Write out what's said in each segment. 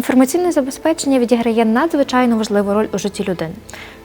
Інформаційне забезпечення відіграє надзвичайно важливу роль у житті людини.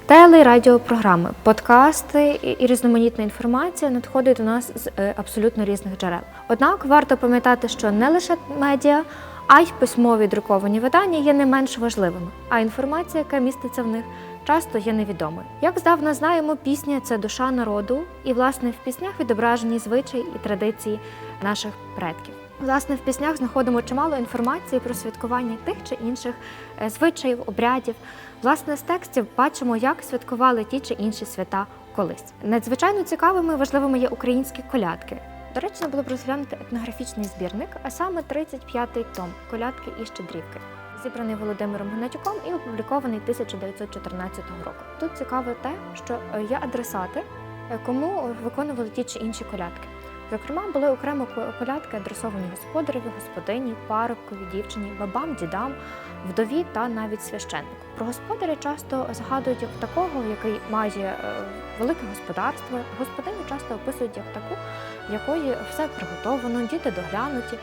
Теле, радіопрограми, подкасти і- різноманітна інформація надходить до нас з е, абсолютно різних джерел. Однак варто пам'ятати, що не лише медіа, а й письмові друковані видання є не менш важливими, а інформація, яка міститься в них, часто є невідомою. Як здавна знаємо, пісня це душа народу, і власне в піснях відображені звичаї і традиції наших предків. Власне, в піснях знаходимо чимало інформації про святкування тих чи інших е, звичаїв, обрядів. Власне, з текстів бачимо, як святкували ті чи інші свята колись. Надзвичайно цікавими і важливими є українські колядки. Доречно було б розглянути етнографічний збірник, а саме 35-й том колядки і щедрівки, зібраний Володимиром Гнатюком і опублікований 1914 року. Тут цікаво те, що е, є адресати, е, кому виконували ті чи інші колядки. Зокрема, були окремо колядки, адресовані господареві, господині, парубкові, дівчині, бабам, дідам, вдові та навіть священнику. Про господаря часто згадують як такого, який має е, велике господарство. Господиню часто описують як таку, якої все приготовано, діти доглянуті.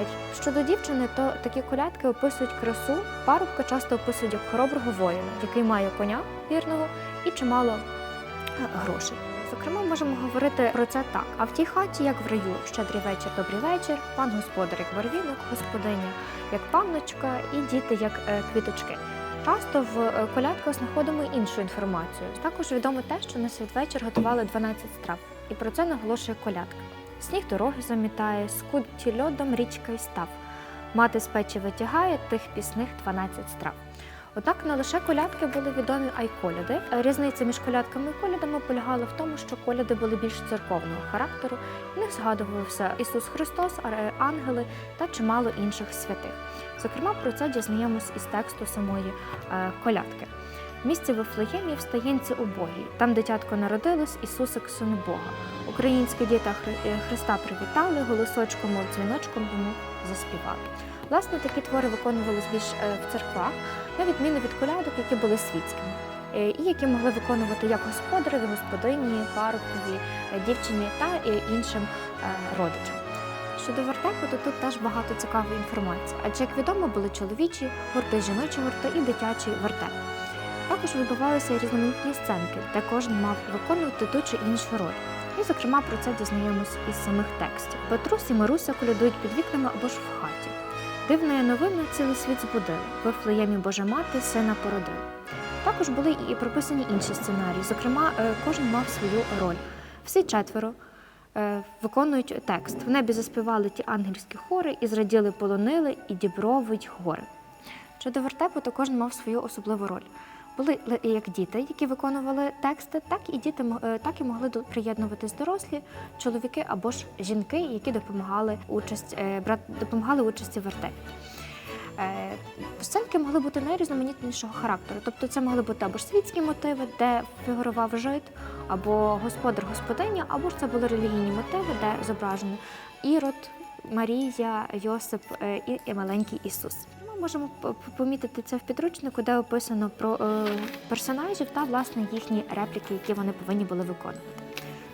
Е, Щодо дівчини, то такі колядки описують красу. Парубка часто описують як хороброго воїна, який має коня вірного і чимало е, грошей. Зокрема, можемо говорити про це так: а в тій хаті, як в раю, щедрий вечір, добрий вечір, пан господар як барвінок, господиня як панночка, і діти як е, квіточки. Часто в е, колядках знаходимо іншу інформацію. Також відомо те, що на святвечір готували 12 страв, і про це наголошує колядка. Сніг дороги замітає, скуті льодом річка й став. Мати з печі витягає тих пісних 12 страв. Однак не лише колядки були відомі, а й коляди. Різниця між колядками і колядами полягала в тому, що коляди були більш церковного характеру, в них згадувався Ісус Христос, ангели та чимало інших святих. Зокрема, про це дізнаємось із тексту самої е, колядки. В місті Вифлеємі в стаєнці убогій. Там дитятко народилось, Ісусик син Бога. Українські діти Христа привітали, голосочком, дзвіночком йому заспівали. Власне, такі твори виконувались більш е, в церквах, на відміну від колядок, які були світськими. е, І які могли виконувати як господареві, господині, парубкові, е, дівчині та іншим родичам. Щодо вертепу, то тут теж багато цікавої інформації, адже, як відомо, були чоловічі гурти, жіночі гурти і дитячий вертеп. Також відбувалися різноманітні сценки, де кожен мав виконувати ту чи іншу роль. І, зокрема, про це дізнаємось із самих текстів. Петрусь і Маруся колядують під вікнами або ж в хаті. Дивна новина цілий світ збудила. В Вифлеємі Божа мати сина породила. Також були і прописані інші сценарії. Зокрема, е, кожен мав свою роль. Всі четверо е, виконують текст. В небі заспівали ті ангельські хори, і зраділи полонили, і дібровить гори. Щодо вертепу, то кожен мав свою особливу роль. Були як діти, які виконували тексти, так і діти е, так і могли приєднуватись дорослі чоловіки або ж жінки, які допомагали участь е, допомагали участі в вертепі. Е, Сценки могли бути найрізноманітнішого характеру. Тобто це могли бути або ж світські мотиви, де фігурував жит, або господар господиня, або ж це були релігійні мотиви, де зображено Ірод, Марія, Йосип і маленький Ісус. Можемо помітити це в підручнику, де описано про е, персонажів та власне їхні репліки, які вони повинні були виконувати.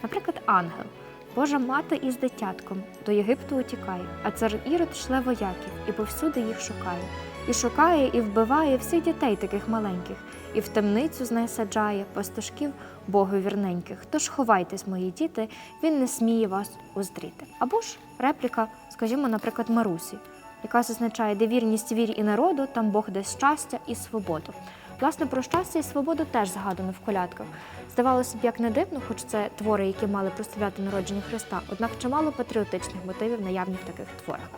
Наприклад, ангел. Божа мати із дитятком до Єгипту утікає, а цар Ірод шле вояків і повсюди їх шукає. І шукає, і вбиває всіх дітей таких маленьких, і в темницю з неї саджає пастушків Богу вірненьких. Тож ховайтесь, мої діти, він не сміє вас уздріти. Або ж репліка, скажімо, наприклад, Марусі, яка зазначає, де вірність вірі і народу, там Бог дасть щастя і свободу. Власне, про щастя і свободу теж згадано в колядках. Здавалося б, як не дивно, хоч це твори, які мали прославляти народження Христа, однак чимало патріотичних мотивів наявні в таких творах.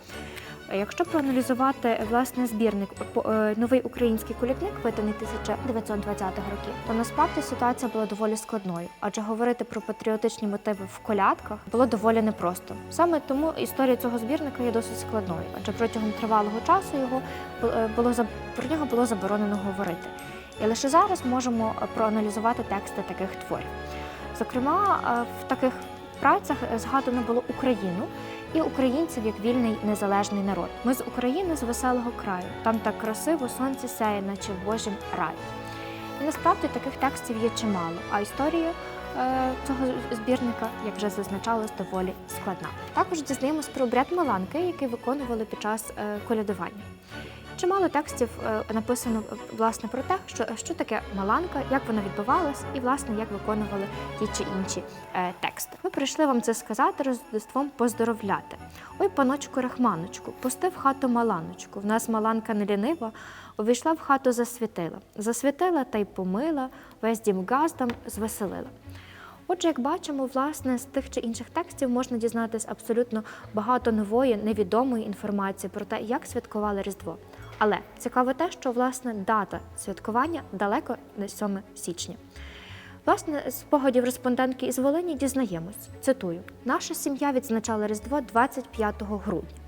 Якщо проаналізувати власне збірник е, новий український колядник, виданий 1920-х років, то насправді ситуація була доволі складною, адже говорити про патріотичні мотиви в колядках було доволі непросто. Саме тому історія цього збірника є досить складною, адже протягом тривалого часу його е, було про нього було заборонено говорити. І лише зараз можемо е, проаналізувати тексти таких творів. Зокрема, в таких працях згадано було Україну і українців як вільний незалежний народ. Ми з України з веселого краю. Там так красиво сонце сяє, наче в Божім раю. І насправді таких текстів є чимало, а історія е, цього збірника, як вже зазначалось, доволі складна. Також дізнаємось про обряд Маланки, який виконували під час е, колядування. Чимало текстів е, написано е, власне про те, що, що таке маланка, як вона відбувалась, і власне як виконували ті чи інші е, тексти. Ми прийшли вам це сказати Рождеством поздоровляти. Ой, паночку рахманочку, пусти в хату маланочку. В нас маланка не лінива, увійшла в хату, засвітила. Засвітила та й помила, весь дім газдам звеселила. Отже, як бачимо, власне, з тих чи інших текстів можна дізнатись абсолютно багато нової, невідомої інформації про те, як святкували Різдво. Але цікаво те, що власне дата святкування далеко не 7 січня. Власне, з спогадів респондентки із Волині дізнаємось. Цитую: наша сім'я відзначала Різдво 25 грудня.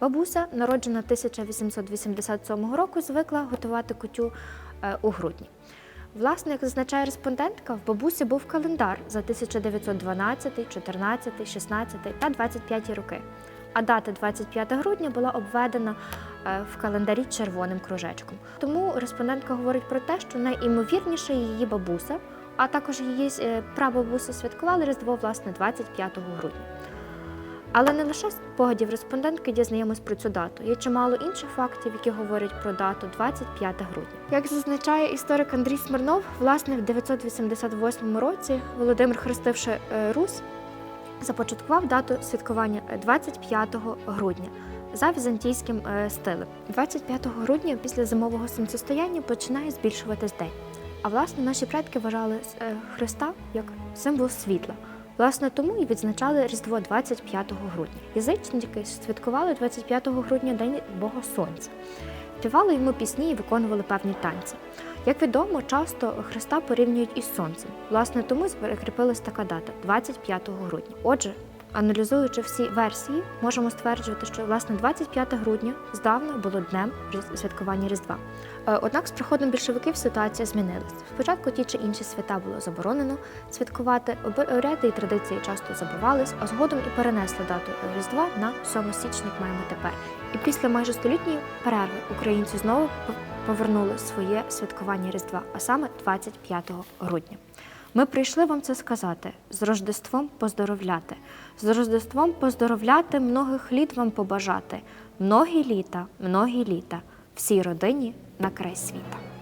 Бабуся, народжена 1887 року, звикла готувати кутю е, у грудні. Власне, як зазначає респондентка, в бабусі був календар за 1912, 14, 16 та 25 роки. А дата 25 грудня була обведена е, в календарі червоним кружечком. Тому респондентка говорить про те, що найімовірніше її бабуся, а також її е, прабабуся святкували Різдво власне 25 грудня. Але не лише спогадів респондентки дізнаємось про цю дату. Є чимало інших фактів, які говорять про дату 25 грудня. Як зазначає історик Андрій Смирнов, власне, в 988 році Володимир, хрестивши е, Русь, започаткував дату святкування е, 25 грудня за візантійським е, стилем. 25 грудня після зимового сонцестояння починає збільшуватись день. А власне наші предки вважали е, Христа як символ світла. Власне, тому і відзначали Різдво 25 грудня. Язичники святкували 25 грудня День Бога Сонця. Співали йому пісні і виконували певні танці. Як відомо, часто Христа порівнюють із сонцем. Власне, тому закріпилась така дата 25 грудня. Отже, аналізуючи всі версії, можемо стверджувати, що власне 25 грудня здавна було днем святкування Різдва. Е, Однак з приходом більшовиків ситуація змінилась. Спочатку ті чи інші свята було заборонено святкувати, обряди і традиції часто забувались, а згодом і перенесли дату Різдва на 7 січня, як маємо тепер. І після майже столітньої перерви українці знову повернули своє святкування Різдва, а саме 25 грудня. Ми прийшли вам це сказати, з Рождеством поздоровляти, з Рождеством поздоровляти, многих літ вам побажати, многі літа, многі літа, всій родині на край світа.